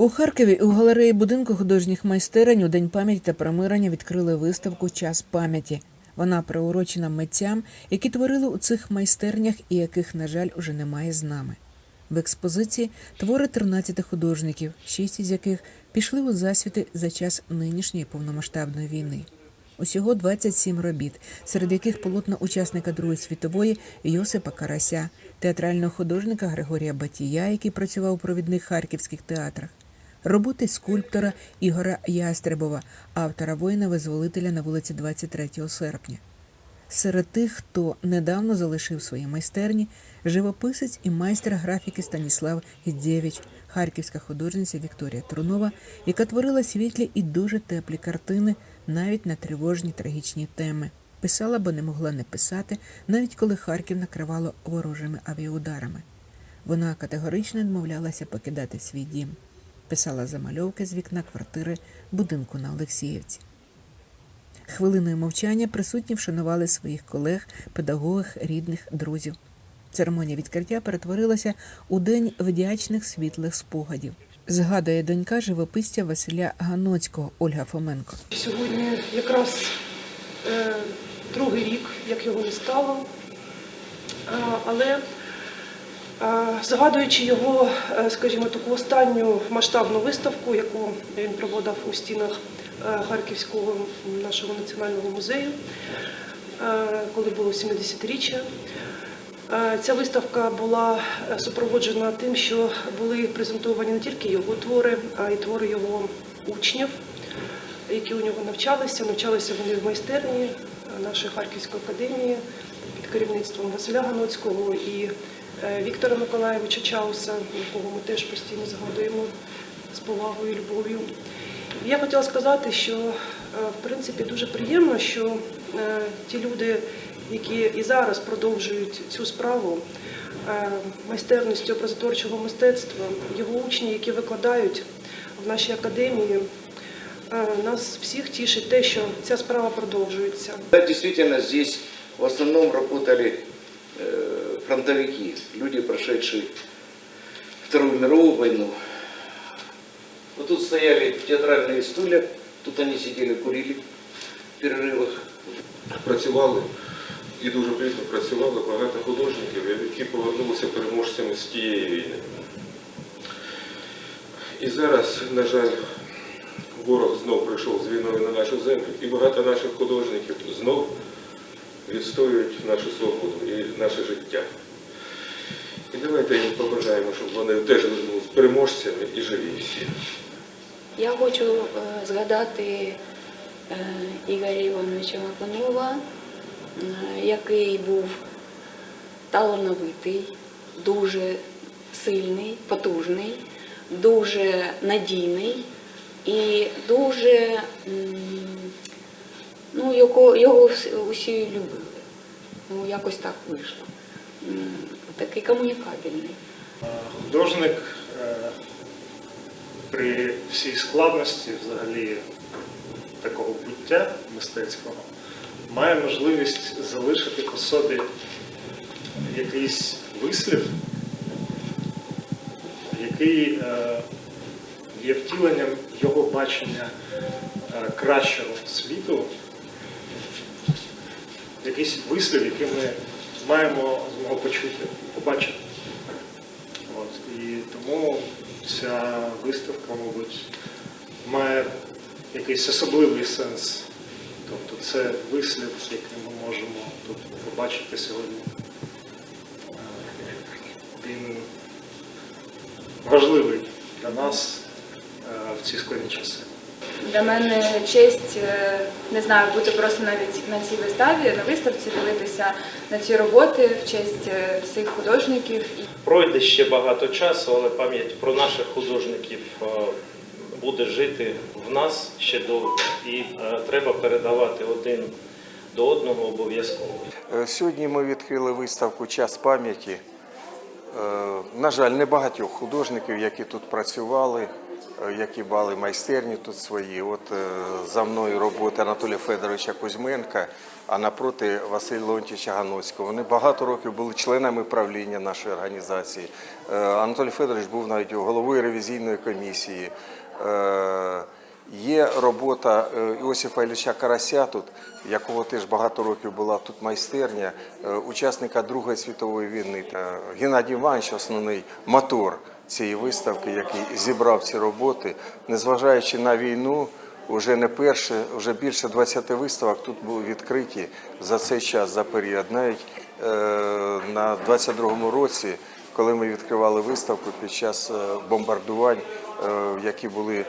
У Харкові у галереї будинку художніх майстерень у День пам'яті та примирення відкрили виставку Час пам'яті. Вона приурочена митцям, які творили у цих майстернях і яких, на жаль, уже немає з нами. В експозиції твори 13 художників, шість із яких пішли у засвіти за час нинішньої повномасштабної війни. Усього 27 робіт, серед яких полотна учасника Другої світової Йосипа Карася, театрального художника Григорія Батія, який працював у провідних харківських театрах, роботи скульптора Ігора Ястребова, автора воїна-визволителя на вулиці 23 серпня. Серед тих, хто недавно залишив свої майстерні, живописець і майстер графіки Станіслав Гідзєвич, харківська художниця Вікторія Трунова, яка творила світлі і дуже теплі картини навіть на тривожні трагічні теми. Писала, бо не могла не писати, навіть коли Харків накривало ворожими авіаударами. Вона категорично відмовлялася покидати свій дім. Писала замальовки з вікна квартири будинку на Олексіївці. Хвилиною мовчання присутні вшанували своїх колег, педагогів, рідних, друзів. Церемонія відкриття перетворилася у день вдячних світлих спогадів. Згадує донька живописця Василя Ганоцького Ольга Фоменко. Сьогодні якраз е, другий рік, як його не стало. Але згадуючи його, е, скажімо, таку останню масштабну виставку, яку він проводив у стінах е, Харківського нашого національного музею, е, коли було 70-річчя. Е, Ця виставка була супроводжена тим, що були презентовані не тільки його твори, а й твори його учнів, які у нього навчалися. Навчалися вони в майстерні нашої Харківської академії під керівництвом Василя Ганоцького і Віктора Миколаєвича Чауса, якого ми теж постійно згадуємо з повагою і любов'ю. Я хотіла сказати, що е, в принципі дуже приємно, що е, ті люди, які і зараз продовжують цю справу е, майстерністю образотворчого мистецтва, його учні, які викладають в нашій академії, е, нас всіх тішить те, що ця справа продовжується. Да, действительно, здесь в основном работали фронтовики, люди, прошедшие Вторую мировую войну. Вот тут стояли театральные стулья, тут они сидели, курили в перерывах. працювали і дуже плідно працювали багато художників, які повернулися переможцями з тієї війни. І зараз, на жаль, ворог знов прийшов з війною на нашу землю, і багато наших художників знов відстоюють нашу свободу і наше життя. І давайте їм побажаємо, щоб вони теж вернулися переможцями і живі всі. Я хочу е, згадати е, Ігоря Івановича Маканова, е, який був талановитий, дуже сильний, потужний, дуже надійний і дуже, ну, його, його усі любили. Ну, якось так вийшло. Такий комунікабельний. Художник е, при всій складності взагалі такого буття мистецького має можливість залишити по собі якийсь вислів, який е, є втіленням його бачення е, кращого світу, якийсь вислів, який ми маємо змогу почути, побачити. От, і тому ця виставка, мабуть, має якийсь особливий сенс. Тобто це вислів, який ми можемо тут побачити сьогодні. Е, Він важливий для нас е, в ці складні часи. Для мене честь е, не знаю бути просто навіть на цій виставі, на виставці, дивитися на ці роботи в честь е, всіх художників. Пройде ще багато часу, але пам'ять про наших художників е, буде жити в нас ще довго. І треба передавати один до одного обов'язково. Сьогодні ми відкрили виставку Час пам'яті. На жаль, небагатьох художників, які тут працювали. Е, які мали майстерні тут свої. От е, за мною роботи Анатолія Федоровича Кузьменка, а напроти Василя Леонтьовича Ганоцького. Вони багато років були членами правління нашої організації. Е, Анатолій Федорович був навіть головою ревізійної комісії. Є робота Іосифа Ілліча Карася тут, якого теж багато років була тут майстерня, учасника Другої світової війни. Геннадій Іванович, основний мотор цієї виставки, який зібрав ці роботи, незважаючи на війну, вже не перше, вже більше 20 виставок тут були відкриті за цей час, за період. Навіть е, на 22-му році, коли ми відкривали виставку під час е, бомбардувань, е, які були, е,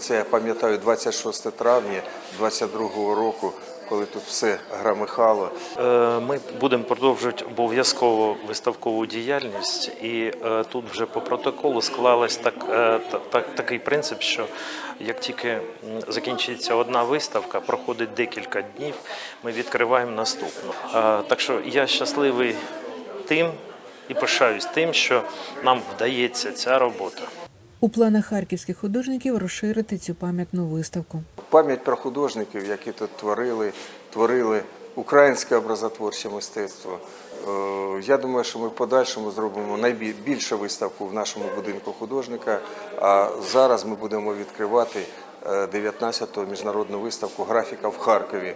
це я пам'ятаю, 26 травня 22-го року, коли тут все громихало. Е, Ми будемо продовжувати обов'язково виставкову діяльність, і е, тут вже по протоколу склалось так, е, так, такий принцип, що як тільки закінчиться одна виставка, проходить декілька днів, ми відкриваємо наступну. Так що я щасливий тим і пишаюсь тим, що нам вдається ця робота. У планах харківських художників розширити цю пам'ятну виставку. Пам'ять про художників, які тут творили, творили українське образотворче мистецтво. Е, Я думаю, що ми в подальшому зробимо найбільшу виставку в нашому будинку художника. А зараз ми будемо відкривати е, 19-ту міжнародну виставку графіка в Харкові.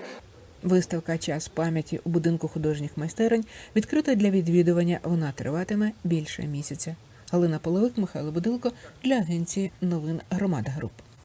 Виставка Час пам'яті у будинку художніх майстерень відкрита для відвідування. Вона триватиме більше місяця. Галина Половик, Михайло Будилко для агенції новин Громада Груп.